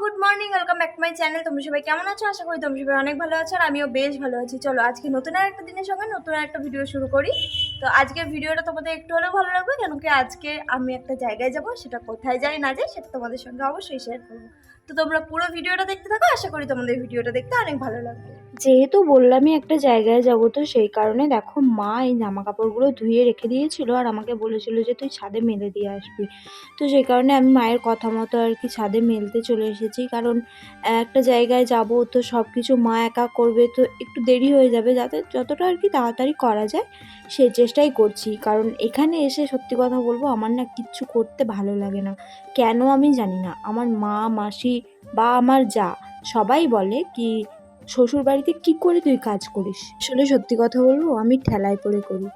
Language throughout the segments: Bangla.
Good morning welcome back to my channel তোমরা সবাই কেমন আছো? আশা করি তোমরা সবাই অনেক ভালো আছো আর আমিও বেশ ভালো আছি। চলো, আজকে নতুন আর একটা দিনের সঙ্গে নতুন আর একটা ভিডিও শুরু করি। তো আজকের ভিডিওটা তোমাদের একটু হলেও ভালো লাগবে, কেন কি আজকে আমি একটা জায়গায় যাব, সেটা কোথায় যাই না যাই সেটা তোমাদের সঙ্গে অবশ্যই শেয়ার করব। তো তোমরা পুরো ভিডিওটা দেখতে থাকো, আশা করি তোমাদের ভিডিওটা দেখতে অনেক ভালো লাগবে। যেহেতু বললামই একটা জায়গায় যাব, তো সেই কারণে দেখো মা এই জামা কাপড়গুলো ধুয়ে রেখে দিয়েছিল আর আমাকে বলেছিল যে তুই ছাদে মেলে দিয়ে আসবি। তো সেই কারণে আমি মায়ের কথা মতো আর কি ছাদে মেলতে চলে এসেছি। কারণ, একটা জায়গায় যাব তো সব কিছু মা একা করবে তো একটু দেরি হয়ে যাবে। যাতে যতটা আর কি তাড়াতাড়ি করা যায় সেই চেষ্টাই করছি। কারণ, এখানে এসে সত্যি কথা বলব, আমার না কিচ্ছু করতে ভালো লাগে না। কেন আমি জানি না। আমার মা, মাসি বা আমার যা, সবাই বলে কি শ্বশুর বাড়িতে কি করে তুই কাজ করিস? আসলে সত্যি কথা বলব, আমি ঠেলায় পড়ে করি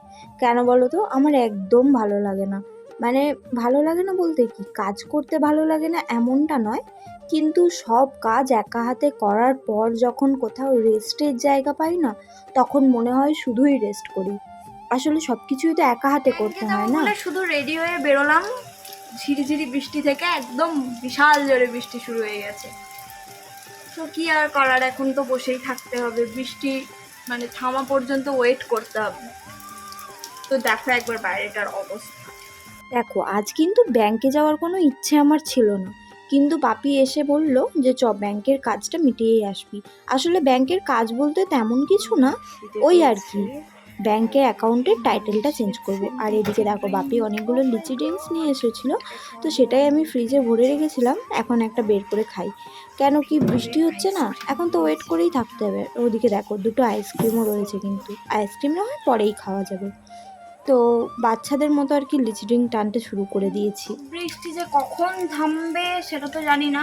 কেন বলো তো, আমার একদম ভালো লাগে না। মানে ভালো লাগে না বলতে কি? কাজ করতে ভালো লাগে না এমনটা নয়। কিন্তু সব কাজ একা হাতে করার পর যখন কোথাও রেস্টের জায়গা পাই না তখন মনে হয় শুধুই রেস্ট করি। আসলে সব কিছুই তো একা হাতে করতে হয় না। শুধু রেডি হয়ে বেরোলাম ঝিরিঝিরি বৃষ্টি থেকে একদম বিশাল জোরে বৃষ্টি শুরু হয়ে গেছে। তো কি আর করার এখন তো বসেই থাকতে হবে। বৃষ্টি মানে থামা পর্যন্ত ওয়েট করতে হবে। তো দেখো একবার বাইরেটার অবস্থা। দেখো, আজ কিন্তু ব্যাংকে যাওয়ার কোনো ইচ্ছে আমার ছিল না। কিন্তু পাপি এসে বলল যে, চ ব্যাংকের কাজটা মিটিয়েই আসবি। আসলে ব্যাংকের কাজ বলতে তেমন কিছু না, ওই আর কি। ব্যাংকের অ্যাকাউন্টের টাইটেলটা চেঞ্জ করব। আর এদিকে দেখো, বাপি অনেকগুলো লিচি ড্রিঙ্কস নিয়ে এসেছিল। তো সেটাই আমি ফ্রিজে ভরে রেখেছিলাম, এখন একটা বের করে খাই। কেন কি বৃষ্টি হচ্ছে না? এখন তো ওয়েট করেই থাকতে হবে। ওদিকে দেখো, দুটো আইসক্রিমও রয়েছে কিন্তু। আইসক্রিম না হয় পরেই খাওয়া যাবে। তো বাচ্চাদের মতো আর কি লিচিডিং টানতে শুরু করে দিয়েছি। বৃষ্টি যে কখন থামবে সেটা তো জানি না।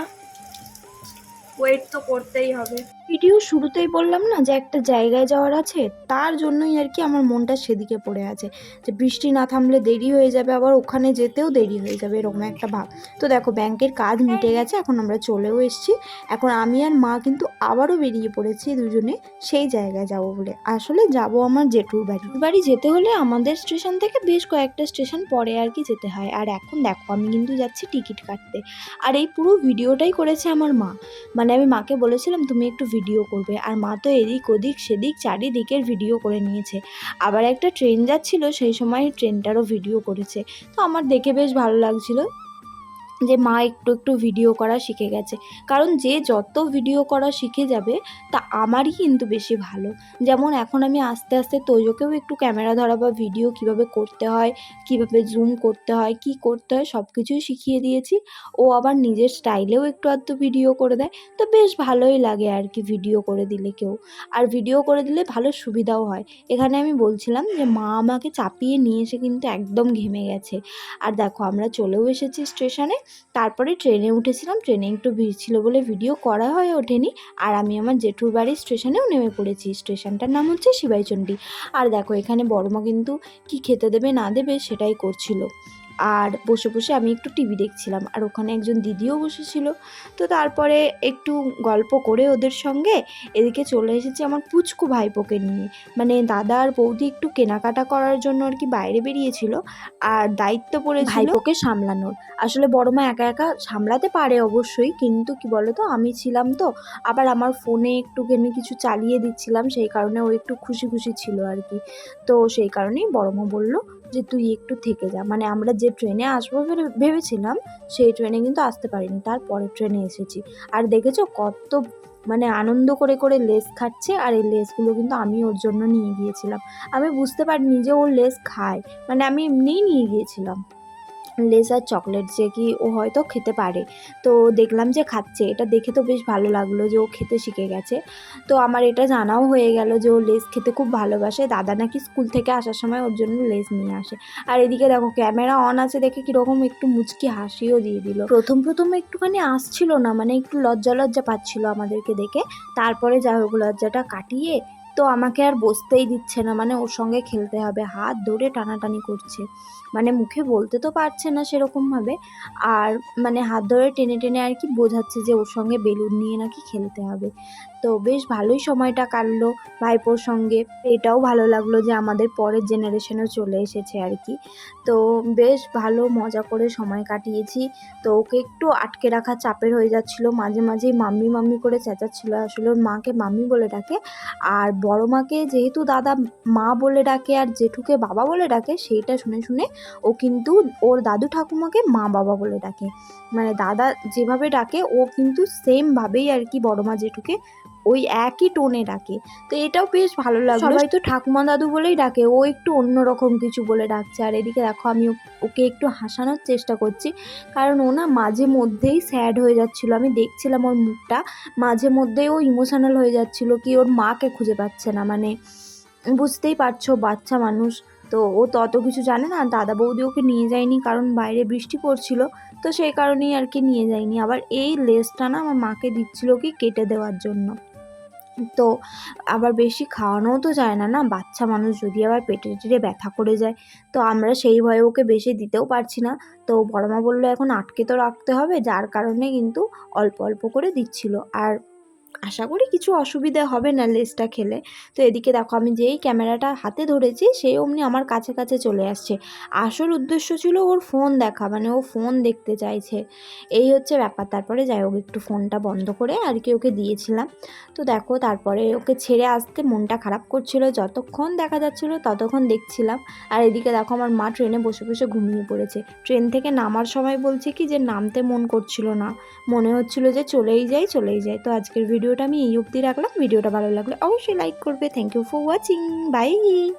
ওয়েট তো করতেই হবে। ভিডিও শুরুতেই বললাম না যে একটা জায়গায় যাওয়ার আছে তার জন্যই আর কি আমার মনটা সেদিকে পড়ে আছে। যে বৃষ্টি না থামলে দেরি হয়ে যাবে আবার ওখানে যেতেও দেরি হয়ে যাবে এরকম একটা ভাব। তো দেখো ব্যাংকের কাজ মিটে গেছে এখন আমরা চলেও এসেছি। এখন আমি আর মা কিন্তু আবারও বেরিয়ে পড়েছি দুজনে সেই জায়গায় যাব বলে। আসলে যাব আমার জেঠুর বাড়ি। বাড়ি যেতে হলে আমাদের স্টেশন থেকে বেশ কয়েকটা স্টেশন পরে আর কি যেতে হয়। আর এখন দেখো আমি কিন্তু যাচ্ছি টিকিট কাটতে। আর এই পুরো ভিডিওটাই করেছে আমার মা। মানে আমি মাকে বলেছিলাম তুমি একটু ভিডিও করবে। আর মা তো এদিক ওদিক, সেদিক, চারিদিকের ভিডিও করে নিয়েছে। আবার একটা ট্রেন যাচ্ছিল, সেই সময় ট্রেনটারও ভিডিও করেছে। তো আমার দেখে বেশ ভালো লাগছিল। যে মা একটু একটু ভিডিও করা শিখে গেছে। কারণ যে যত ভিডিও করা শিখে যাবে, তা আমারই কিন্তু বেশি ভালো। যেমন এখন আমি আস্তে আস্তে তোজোকেও একটু ক্যামেরা ধরা বা ভিডিও কীভাবে করতে হয়, কীভাবে জুম করতে হয়, কি করতে হয় সব কিছুই শিখিয়ে দিয়েছি। ও আবার নিজের স্টাইলেও একটু আধটু ভিডিও করে দেয়, তো বেশ ভালোই লাগে আর কি ভিডিও করে দিলে কেউ। আর ভিডিও করে দিলে ভালো সুবিধাও হয়। এখানে আমি বলছিলাম যে মা আমাকে চাপিয়ে নিয়ে এসে কিন্তু একদম ঘেমে গেছে। আর দেখো আমরা চলেও এসেছি স্টেশনে তারপরে ট্রেনে উঠেছিলাম, ট্রেনে একটু ভিড় ছিল বলে ভিডিও করা হয়ে ওঠেনি। আর আমি আমার জেঠুর বাড়ির স্টেশনেও নেমে পড়েছি। স্টেশনটার নাম হচ্ছে শিবাইচণ্ডী আর দেখো, এখানে বড়মা কিন্তু কি খেতে দেবে না দেবে সেটাই করছিল। আর বসে বসে আমি একটু টিভি দেখছিলাম। আর ওখানে একজন দিদিও বসেছিল। তো তারপরে একটু গল্প করে ওদের সঙ্গে এদিকে চলে এসেছি আমার পুচকু ভাইপোকে নিয়ে। মানে দাদা আর বৌদি একটু কেনাকাটা করার জন্য আর কি বাইরে বেরিয়েছিল আর দায়িত্ব পড়ে ভাইপোকে সামলানোর। আসলে বড় মা একা একা সামলাতে পারে অবশ্যই, কিন্তু কি বলতো, আমি ছিলাম তো, আবার আমার ফোনে একটুখানি কিছু চালিয়ে দিচ্ছিলাম, সেই কারণে ও একটু খুশি খুশি ছিল আর কি। তো সেই কারণেই বড় মা বলল যে তুই একটু থেকে যা। মানে আমরা যে ট্রেনে আসব ভেবে- ভেবেছিলাম, সেই ট্রেনে কিন্তু আসতে পারিনি। তারপরে ট্রেনে এসেছি। আর দেখেছ কত মানে আনন্দ করে করে লেস খাচ্ছে, আর এই লেসগুলো কিন্তু আমি ওর জন্য নিয়ে গিয়েছিলাম। আমি বুঝতে পারিনি যে ও লেস খায়। মানে আমি এমনিই নিয়ে গিয়েছিলাম। লেস আর চকলেট যে কি ও হয়তো খেতে পারে। তো দেখলাম যে খাচ্ছে। এটা দেখে তো বেশ ভালো লাগল যে ও খেতে শিখে গেছে। তো আমার এটা জানাও হয়ে গেল যে ও লেস খেতে খুব ভালোবাসে। দাদা নাকি স্কুল থেকে আসার সময় ওর জন্য লেস নিয়ে আসে। আর এদিকে দেখো, ক্যামেরা অন আছে দেখে কীরকম একটু মুচকি হাসিও দিয়ে দিল। প্রথম প্রথম একটুখানি আসছিল না মানে একটু লজ্জা লজ্জা পাচ্ছিল আমাদেরকে দেখে। তারপরে যাই হোক, লজ্জাটা কাটিয়ে তো আমাকে আর বসতেই দিচ্ছে না মানে ওর সঙ্গে খেলতে হবে। হাত ধরে টানাটানি করছে। মানে মুখে বলতে তো পারছে না সেরকমভাবে আর মানে হাত ধরে টেনে টেনে আর কি বোঝাচ্ছে যে ওর সঙ্গে বেলুন নিয়ে নাকি খেলতে হবে। তো বেশ ভালোই সময়টা কাটলো ভাইপোর সঙ্গে। এটাও ভালো লাগল যে আমাদের পরের জেনারেশনও চলে এসেছে আর কি। তো বেশ ভালো মজা করে সময় কাটিয়েছি। তো ওকে একটু আটকে রাখা চাপের হয়ে যাচ্ছিল। মাঝে মাঝেই মাম্মি মাম্মি করে চেঁচাচ্ছিলো। আসলে ওর মাকে মাম্মি বলে ডাকে। আর বড় মাকে যেহেতু দাদা মা বলে ডাকে আর জেঠুকে বাবা বলে ডাকে, সেইটা শুনে শুনে ও কিন্তু ওর দাদু ঠাকুমাকে মা বাবা বলে ডাকে। মানে দাদা যেভাবে ডাকে, ও কিন্তু সেমভাবেই আর কি বড় মা জেঠুকে ওই একই টোনে ডাকে। তো এটাও বেশ ভালো লাগল। সবাই তো ঠাকুমা দাদু বলেই ডাকে, ও একটু অন্যরকম কিছু বলে ডাকছে। আর এদিকে দেখো, আমি ওকে একটু হাসানোর চেষ্টা করছি। কারণ ও না মাঝে মধ্যেই স্যাড হয়ে যাচ্ছিল। আমি দেখছিলাম ওর মুখটা, মাঝে মধ্যেই ও ইমোশনাল হয়ে যাচ্ছিল কি ওর মাকে খুঁজে পাচ্ছে না। মানে বুঝতেই পারছ, বাচ্চা মানুষ। তো ও তো অত কিছু জানে না। দাদা বৌদি ওকে নিয়ে যায়নি কারণ বাইরে বৃষ্টি পড়ছিল। তো সেই কারণেই আর কি নিয়ে যায়নি। আবার এই লেসটা না আমার মাকে দিচ্ছিল কি কেটে দেওয়ার জন্য। তো আবার বেশি খাওয়ানোও তো যায় না না? বাচ্চা মানুষ যদি আবার পেটে টেটে ব্যথা করে যায়, তো আমরা সেই ভয়ে ওকে বেশি দিতেও পারছি না। তো বড়মা বলল, এখন আটকে তো রাখতে হবে। যার কারণে কিন্তু অল্প অল্প করে দিচ্ছিল। আর আশা করি কিছু অসুবিধা হবে না লেসটা খেলে। তো এদিকে দেখো, আমি যেই ক্যামেরাটা হাতে ধরেছি, সেই অমনি আমার কাছে কাছে চলে আসছে। আসল উদ্দেশ্য ছিল ওর ফোন দেখা মানে ও ফোন দেখতে চাইছে। এই হচ্ছে ব্যাপার। তারপরে যাই হোক, একটু ফোনটা বন্ধ করে আর কি ওকে দিয়েছিলাম। তো দেখো, তারপরে ওকে ছেড়ে আসতে মনটা খারাপ করছিল। যতক্ষণ দেখা যাচ্ছিল ততক্ষণ দেখছিলাম। আর এদিকে দেখো, আমার মা ট্রেনে বসে বসে ঘুমিয়ে পড়েছে। ট্রেন থেকে নামার সময় বলছে কি যে নামতে মন করছিল না। মনে হচ্ছিল যে চলেই যাই চলেই যাই। তো আজকের ভিডিওটা আমি এই অবধি রাখলাম। ভিডিওটা ভালো লাগলে অবশ্যই লাইক করবে। Thank you for watching bye